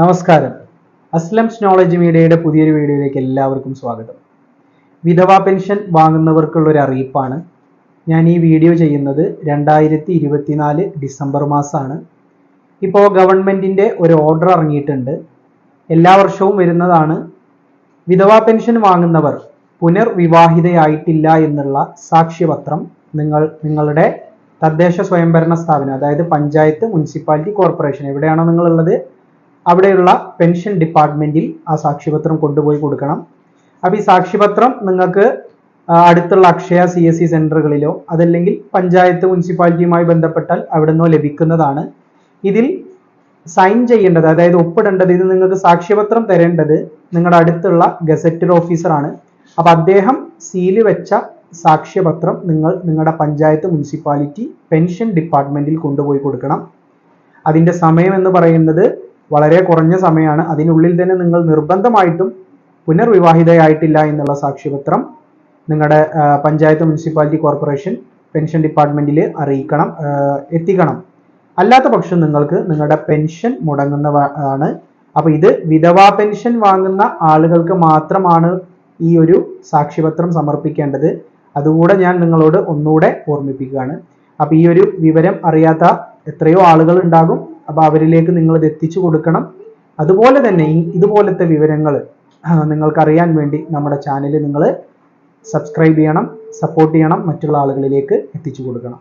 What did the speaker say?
നമസ്കാരം. അസ്ലംസ് നോളജ് മീഡിയയുടെ പുതിയൊരു വീഡിയോയിലേക്ക് എല്ലാവർക്കും സ്വാഗതം. വിധവാ പെൻഷൻ വാങ്ങുന്നവർക്കുള്ള ഒരു അറിയിപ്പാണ്. ഞാൻ ഈ വീഡിയോ ചെയ്യുന്നത് രണ്ടായിരത്തി ഇരുപത്തിനാല് ഡിസംബർ മാസമാണ് ഇപ്പോൾ ഗവൺമെന്റിന്റെ ഒരു ഓർഡർ ഇറങ്ങിയിട്ടുണ്ട്. എല്ലാ വർഷവും വരുന്നതാണ്. വിധവാ പെൻഷൻ വാങ്ങുന്നവർ പുനർവിവാഹിതയായിട്ടില്ല എന്നുള്ള സാക്ഷ്യപത്രം നിങ്ങൾ നിങ്ങളുടെ തദ്ദേശ സ്വയംഭരണ സ്ഥാപനം അതായത് പഞ്ചായത്ത് മുനിസിപ്പാലിറ്റി കോർപ്പറേഷൻ എവിടെയാണോ നിങ്ങളുള്ളത്? അവിടെയുള്ള പെൻഷൻ ഡിപ്പാർട്ട്മെന്റിൽ ആ സാക്ഷ്യപത്രം കൊണ്ടുപോയി കൊടുക്കണം. അപ്പോൾ ഈ സാക്ഷ്യപത്രം നിങ്ങൾക്ക് അടുത്തുള്ള അക്ഷയ സി എസ് സി സെന്ററുകളിലോ അതല്ലെങ്കിൽ പഞ്ചായത്ത് മുനിസിപ്പാലിറ്റിയുമായി ബന്ധപ്പെട്ടാൽ അവിടെ നിന്നോ ലഭിക്കുന്നതാണ്. ഇതിൽ സൈൻ ചെയ്യേണ്ടത് അതായത് ഒപ്പിടേണ്ടത് ഇത് നിങ്ങൾക്ക് സാക്ഷ്യപത്രം തരേണ്ടത് നിങ്ങളുടെ അടുത്തുള്ള ഗസറ്റഡ് ഓഫീസറാണ്. അപ്പോൾ അദ്ദേഹം സീൽ വെച്ച സാക്ഷ്യപത്രം നിങ്ങൾ നിങ്ങളുടെ പഞ്ചായത്ത് മുനിസിപ്പാലിറ്റി പെൻഷൻ ഡിപ്പാർട്ട്മെന്റിൽ കൊണ്ടുപോയി കൊടുക്കണം. അതിന്റെ സമയം എന്ന് പറയുന്നത് വളരെ കുറഞ്ഞ സമയമാണ്. അതിനുള്ളിൽ തന്നെ നിങ്ങൾ നിർബന്ധമായിട്ടും പുനർവിവാഹിതയായിട്ടില്ല എന്നുള്ള സാക്ഷ്യപത്രം നിങ്ങളുടെ പഞ്ചായത്ത് മുനിസിപ്പാലിറ്റി കോർപ്പറേഷൻ പെൻഷൻ ഡിപ്പാർട്ട്മെന്റിൽ അറിയിക്കണം എത്തിക്കണം. അല്ലാത്ത പക്ഷം നിങ്ങൾക്ക് നിങ്ങളുടെ പെൻഷൻ മുടങ്ങുന്നതാണ് അപ്പൊ ഇത് വിധവാ പെൻഷൻ വാങ്ങുന്ന ആളുകൾക്ക് മാത്രമാണ് ഈ ഒരു സാക്ഷ്യപത്രം സമർപ്പിക്കേണ്ടത്. അതുകൂടെ ഞാൻ നിങ്ങളോട് ഒന്നുകൂടെ ഓർമ്മിപ്പിക്കുകയാണ്. അപ്പൊ ഈ ഒരു വിവരം അറിയാത്ത എത്രയോ ആളുകൾ ഉണ്ടാകും. അപ്പൊ അവരിലേക്ക് നിങ്ങൾ ഇത് എത്തിച്ചു കൊടുക്കണം. അതുപോലെ തന്നെ ഇതുപോലത്തെ വിവരങ്ങൾ നിങ്ങൾക്ക് അറിയാൻ വേണ്ടി നമ്മുടെ ചാനൽ നിങ്ങൾ സബ്സ്ക്രൈബ് ചെയ്യണം സപ്പോർട്ട് ചെയ്യണം മറ്റുള്ള ആളുകളിലേക്ക് എത്തിച്ചു കൊടുക്കണം.